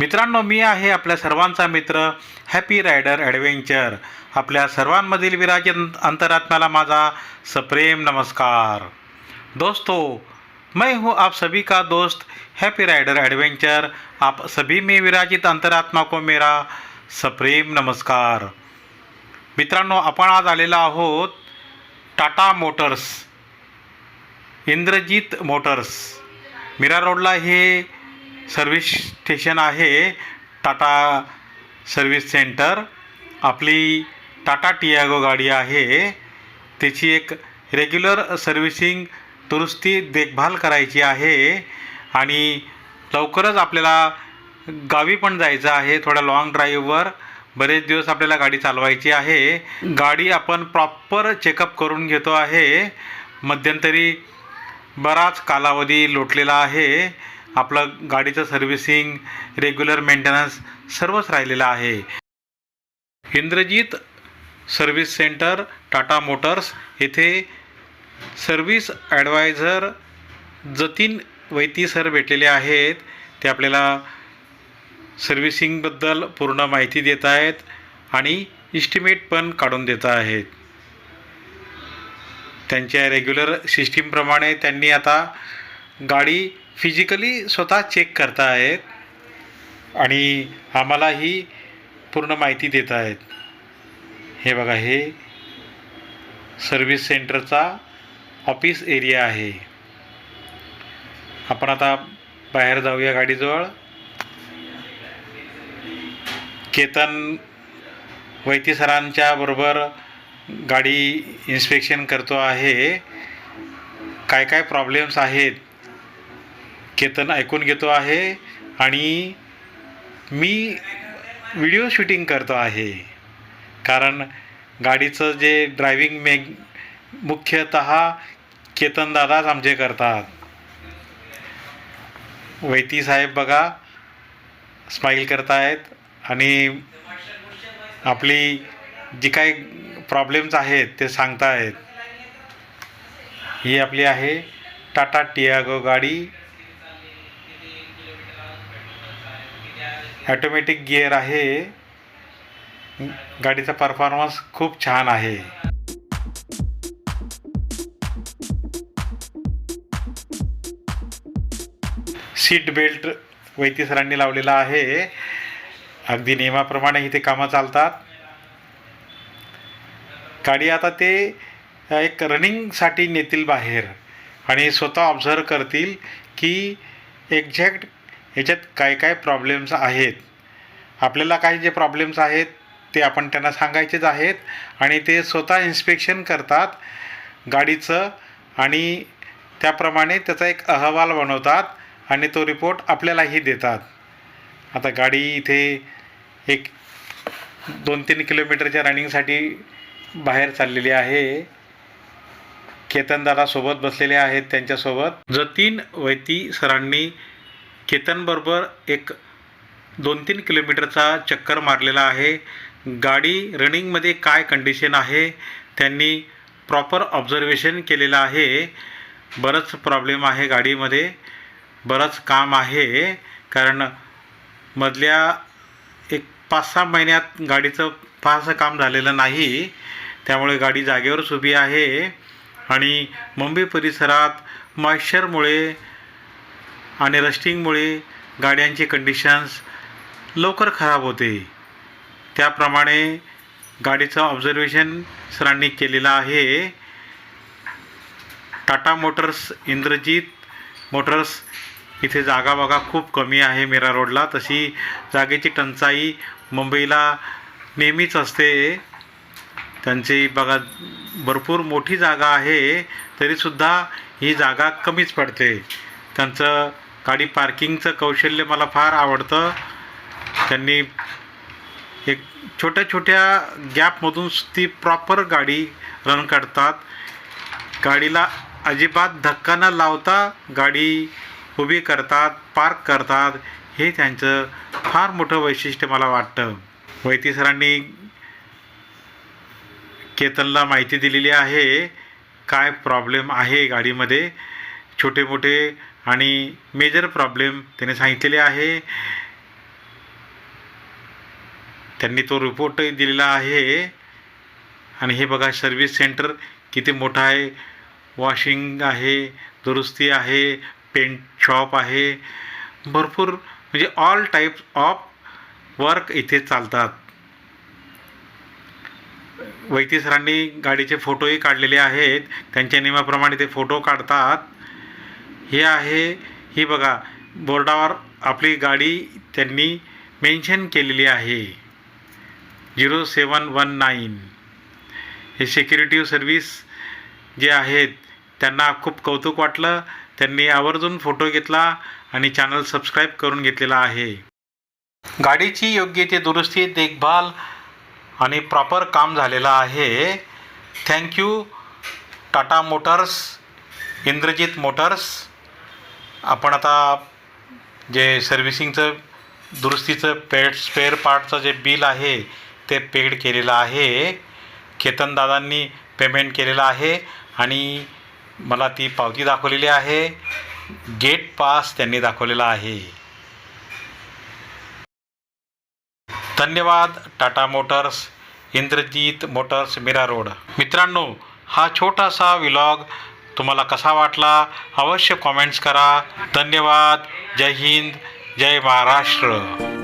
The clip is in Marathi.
मित्रांनो मी आहे आपल्या सर्वांचा मित्र हॅपी रायडर ॲडव्हेंचर आपल्या सर्वांमधील विराजित अंतरात्म्याला माझा सप्रेम नमस्कार. दोस्तों मैं हूँ आप सभी का दोस्त हैप्पी राइडर एडवेंचर आप सभी में विराजित अंतरात्मा को मेरा सप्रेम नमस्कार. मित्रांनो आपण आज आलेलो आहोत टाटा मोटर्स इंद्रजीत मोटर्स. मीरा रोडला हे सर्विस स्टेशन आहे टाटा सर्विस सेंटर. आपली टाटा टियागो गाडी आहे. त्याची एक रेग्युलर सर्व्हिसिंग दुरुस्ती देखभाल करायची आहे आणि लवकरच आपल्याला गावी पण जायचं आहे थोड्या लाँग ड्राईव्हवर बरेच दिवस आपल्याला गाडी चालवायची आहे. गाडी आपण प्रॉपर चेकअप करून घेतो आहे. मध्यंतरी बराच कालावधी लोटलेला आहे. आपलं गाडीचं सर्व्हिसिंग रेग्युलर मेंटेनन्स सर्वच राहिलेलं आहे. Indrajit service centre Tata Motors येथे service advisor Jatin Vaiti sir भेटलेले आहेत. ते आपल्याला सर्व्हिसिंगबद्दल पूर्ण माहिती देत आहेत आणि इस्टिमेट पण काढून देत आहेत. त्यांच्या रेग्युलर सिस्टीमप्रमाणे त्यांनी आता गाडी फिजिकली स्वतः चेक करता आहेत आणि आम्हालाही पूर्ण माहिती देत आहेत हे बघा हे सर्व्हिस सेंटरचा ऑफिस एरिया आहे. आपण आता बाहेर जाऊया गाडीजवळ. केतन वैती सरांच्या बरोबर गाडी इन्स्पेक्शन करतो आहे. काय काय प्रॉब्लेम्स आहेत? केतन ऐकून घेतो आहे आणि मी व्हिडिओ शूटिंग करतो आहे. कारण गाडीचं जे ड्रायव्हिंग मे मुख्यतः केतनदादाच आमचे करतात. वैती साहेब बघा स्माईल करतायत आणि आपली जी काही प्रॉब्लेम्स आहेत ते सांगतायत. ही आपली आहे टाटा टियागो गाडी. ॲटोमॅटिक गिअर आहे. गाडीचा परफॉर्मन्स खूप छान आहे. सीट बेल्ट वैती सरांनी लावलेला आहे. अगदी नियमाप्रमाणे इथे कामं चालतात. गाडी आता ते एक रनिंगसाठी नेतील बाहेर आणि स्वतः ऑब्झर्व करतील की एक्झॅक्ट ह्याच्यात काय काय प्रॉब्लेम्स आहेत? आपल्याला काही जे प्रॉब्लेम्स आहेत ते आपण त्यांना सांगायचेच आहेत आणि ते स्वतः इन्स्पेक्शन करतात गाडीचं आणि त्याप्रमाणे त्याचा एक अहवाल बनवतात आणि तो रिपोर्ट आपल्यालाही देतात. आता गाडी इथे एक दोन तीन किलोमीटरच्या रनिंगसाठी बाहेर चाललेली आहे. केतनदादासोबत बसलेले आहेत त्यांच्यासोबत. जतीन वैती सरांनी केतनबरोबर एक दोन तीन किलोमीटरचा चक्कर मारलेला आहे. गाडी रनिंगमध्ये काय कंडिशन आहे त्यांनी प्रॉपर ऑब्झर्वेशन केलेलं आहे. बरंच प्रॉब्लेम आहे गाडीमध्ये बरंच काम आहे कारण मधल्या एक पाच सहा महिन्यात गाडीचं फारसं काम झालेलं नाही. त्यामुळे गाडी जागेवरच उभी आहे. आणि मुंबई परिसरात मॉइश्चरमुळे आणि रस्टिंगमुळे गाड्यांची कंडिशन्स लवकर खराब होते. त्याप्रमाणे गाडीचं ऑब्झर्वेशन सरांनी केलेलं आहे. टाटा मोटर्स इंद्रजित मोटर्स इथे जागा बघा खूप कमी आहे मीरा रोडला. तशी जागेची टंचाई मुंबईला नेहमीच असते. त्यांची बघा भरपूर मोठी जागा आहे तरीसुद्धा ही जागा कमीच पडते. त्यांचं गाडी पार्किंगचं कौशल्य मला फार आवडतं. त्यांनी एक छोट्या छोट्या गॅपमधून ती प्रॉपर गाडी रन करतात. गाडीला अजिबात धक्का न लावता गाडी उभी करतात पार्क करतात. हे त्यांचं फार मोठं वैशिष्ट्य मला वाटतं. वैती सरांनी केतनला माहिती दिलेली आहे काय प्रॉब्लेम आहे गाडीमध्ये? छोटे मोठे आणि मेजर प्रॉब्लेम त्याने सांगितलेले आहे. त्यांनी तो रिपोर्टही दिलेला आहे. आणि हे बघा सर्व्हिस सेंटर किती मोठं आहे. वॉशिंग आहे दुरुस्ती आहे पेंट शॉप आहे. भरपूर म्हणजे ऑल टाईप्स ऑफ वर्क इथे चालतात. वैती सरांनी गाडीचे फोटोही काढलेले आहेत. त्यांच्या नियमाप्रमाणे ते फोटो काढतात. हे आहे. ही बघा बोर्डावर आपली गाडी त्यांनी मेन्शन केलेली आहे. Zero seven one nine. हे सिक्युरिटी सर्व्हिस जे आहेत त्यांना खूप कौतुक वाटलं. त्यांनी आवर्जून फोटो घेतला आणि चॅनल सबस्क्राईब करून घेतलेला आहे. गाडीची योग्य ते दुरुस्ती देखभाल आणि प्रॉपर काम झालेलं आहे. Thank you Tata Motors Indrajit Motors आपण आता जे सर्व्हिसिंगचं दुरुस्तीचं पेड स्पेअर पार्टचं जे बिल आहे ते पेड केलेलं आहे. केतनदादांनी पेमेंट केलेलं आहे आणि मला ती पावती दाखवलेली आहे. गेट पास त्यांनी दाखवलेला आहे. धन्यवाद Tata Motors Indrajeet Motors Mira road. मित्रांनो हा छोटासा विलॉग तुम्हाला कसा वाटला अवश्य कॉमेंट्स करा. धन्यवाद. जय हिंद. जय महाराष्ट्र.